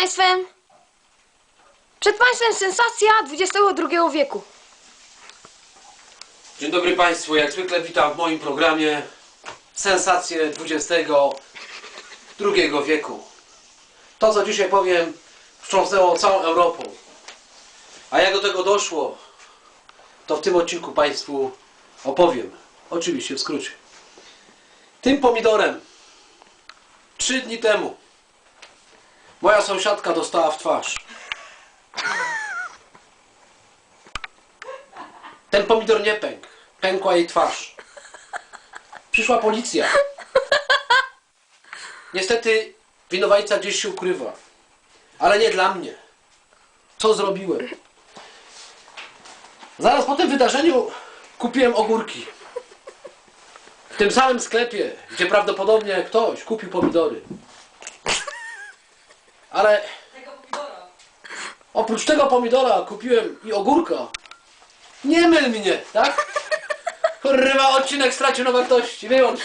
Państwem, przed Państwem sensacja XXI wieku. Dzień dobry Państwu, jak zwykle witam w moim programie Sensacje XXI wieku. To, co dzisiaj powiem, wstrząsnęło całą Europą. A jak do tego doszło, to w tym odcinku Państwu opowiem. Oczywiście w skrócie. Tym pomidorem trzy dni temu moja sąsiadka dostała w twarz. Ten pomidor nie pękł. Pękła jej twarz. Przyszła policja. Niestety winowajca gdzieś się ukrywa. Ale nie dla mnie. Co zrobiłem? Zaraz po tym wydarzeniu kupiłem ogórki. W tym samym sklepie, gdzie prawdopodobnie ktoś kupił pomidory. Ale oprócz tego pomidora kupiłem i ogórka. Nie myl mnie, tak? Kurwa, odcinek stracił na wartości, wyłącz.